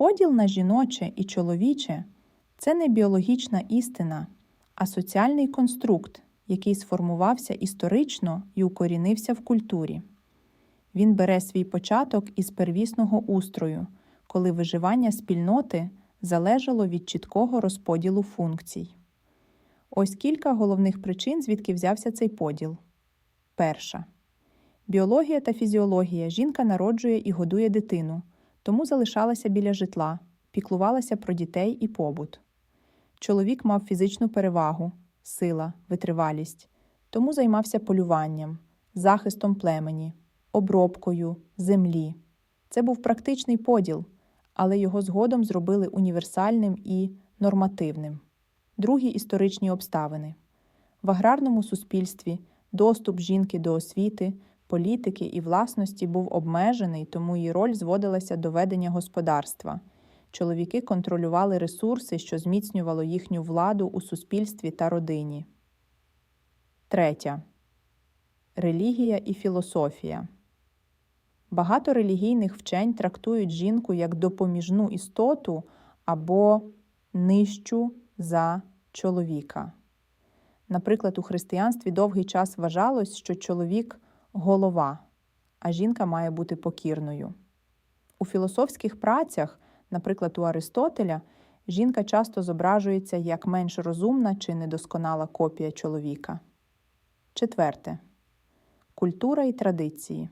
Поділ на жіноче і чоловіче це не біологічна істина, а соціальний конструкт, який сформувався історично і укорінився в культурі. Він бере свій початок із первісного устрою, коли виживання спільноти залежало від чіткого розподілу функцій. Ось кілька головних причин, звідки взявся цей поділ. Перша. Біологія та фізіологія жінка народжує і годує дитину, тому залишалася біля житла, піклувалася про дітей і побут. Чоловік мав фізичну перевагу, сила, витривалість, тому займався полюванням, захистом племені, обробкою, землі. Це був практичний поділ, але його згодом зробили універсальним і нормативним. Другі історичні обставини. В аграрному суспільстві доступ жінки до освіти, політики і власності був обмежений, тому її роль зводилася до ведення господарства. Чоловіки контролювали ресурси, що зміцнювало їхню владу у суспільстві та родині. Третя. Релігія і філософія. Багато релігійних вчень трактують жінку як допоміжну істоту або нижчу за чоловіка. Наприклад, у християнстві довгий час вважалось, що чоловік голова, а жінка має бути покірною. У філософських працях, наприклад, у Аристотеля, жінка часто зображується як менш розумна чи недосконала копія чоловіка. Четверте. Культура і традиції.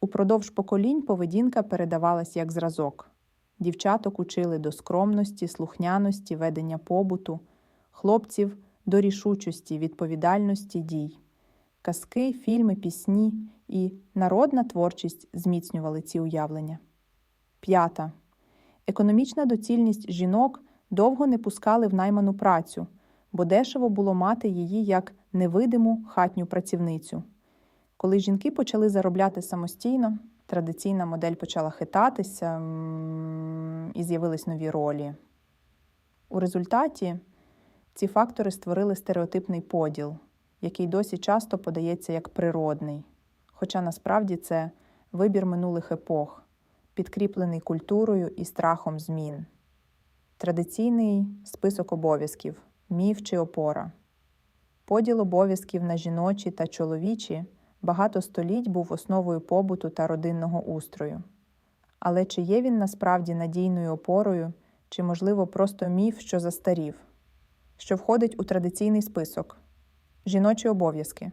Упродовж поколінь поведінка передавалась як зразок. Дівчаток учили до скромності, слухняності, ведення побуту, хлопців до рішучості, відповідальності дій. Казки, фільми, пісні і народна творчість зміцнювали ці уявлення. П'ята. Економічна доцільність жінок довго не пускали в найману працю, бо дешево було мати її як невидиму хатню працівницю. Коли жінки почали заробляти самостійно, традиційна модель почала хитатися і з'явились нові ролі. У результаті ці фактори створили стереотипний поділ, який досі часто подається як природний, хоча насправді це вибір минулих епох, підкріплений культурою і страхом змін. Традиційний список обов'язків, міф чи опора. Поділ обов'язків на жіночі та чоловічі багато століть був основою побуту та родинного устрою. Але чи є він насправді надійною опорою, чи, можливо, просто міф, що застарів, що входить у традиційний список: жіночі обов'язки,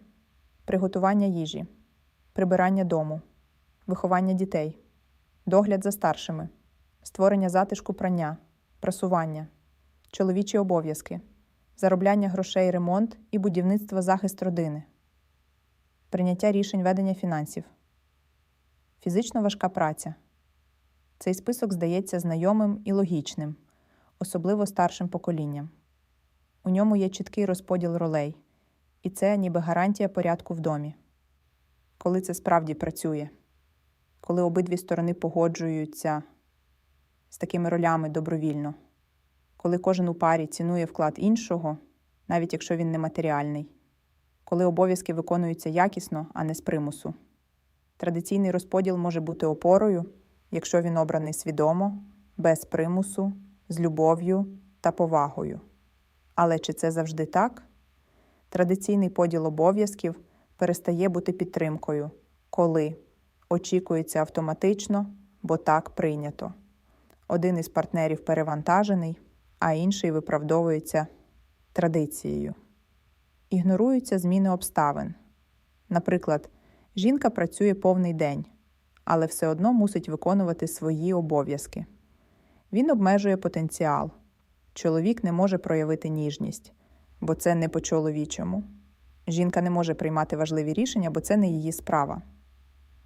приготування їжі, прибирання дому, виховання дітей, догляд за старшими, створення затишку прання, прасування, чоловічі обов'язки, заробляння грошей, ремонт і будівництво захист родини прийняття рішень ведення фінансів, фізично важка праця. Цей список здається знайомим і логічним, особливо старшим поколінням. У ньому є чіткий розподіл ролей, і це ніби гарантія порядку в домі. Коли це справді працює, коли обидві сторони погоджуються з такими ролями добровільно, коли кожен у парі цінує вклад іншого, навіть якщо він нематеріальний коли обов'язки виконуються якісно, а не з примусу. Традиційний розподіл може бути опорою, якщо він обраний свідомо, без примусу, з любов'ю та повагою. Але чи це завжди так? Традиційний поділ обов'язків перестає бути підтримкою, коли очікується автоматично, бо так прийнято. Один із партнерів перевантажений, а інший виправдовується традицією ігноруються зміни обставин. Наприклад, жінка працює повний день, але все одно мусить виконувати свої обов'язки. Він обмежує потенціал. Чоловік не може проявити ніжність, бо це не по-чоловічому. Жінка не може приймати важливі рішення, бо це не її справа.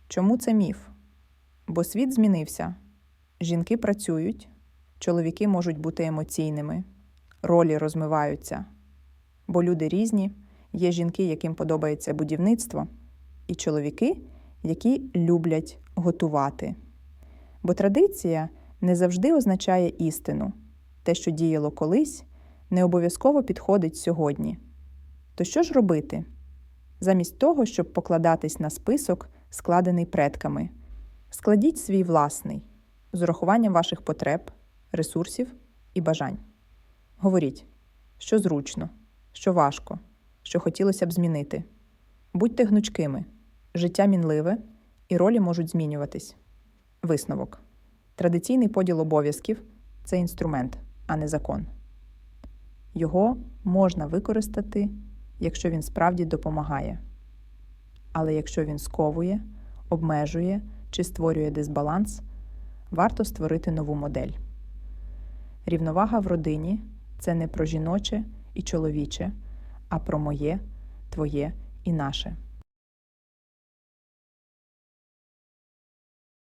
Чому це міф? Бо світ змінився. Жінки працюють, чоловіки можуть бути емоційними, ролі розмиваються бо люди різні, є жінки, яким подобається будівництво, і чоловіки, які люблять готувати. Бо традиція не завжди означає істину. Те, що діяло колись, не обов'язково підходить сьогодні. То що ж робити? Замість того, щоб покладатись на список, складений предками, складіть свій власний. з урахуванням ваших потреб, ресурсів і бажань. Говоріть, що зручно, що важко, що хотілося б змінити. Будьте гнучкими, життя мінливе і ролі можуть змінюватись. Висновок. Традиційний поділ обов'язків це інструмент, а не закон. Його можна використати, якщо він справді допомагає. Але якщо він сковує, обмежує чи створює дисбаланс, варто створити нову модель. Рівновага в родині це не про жіноче і чоловіче, а про моє, твоє і наше.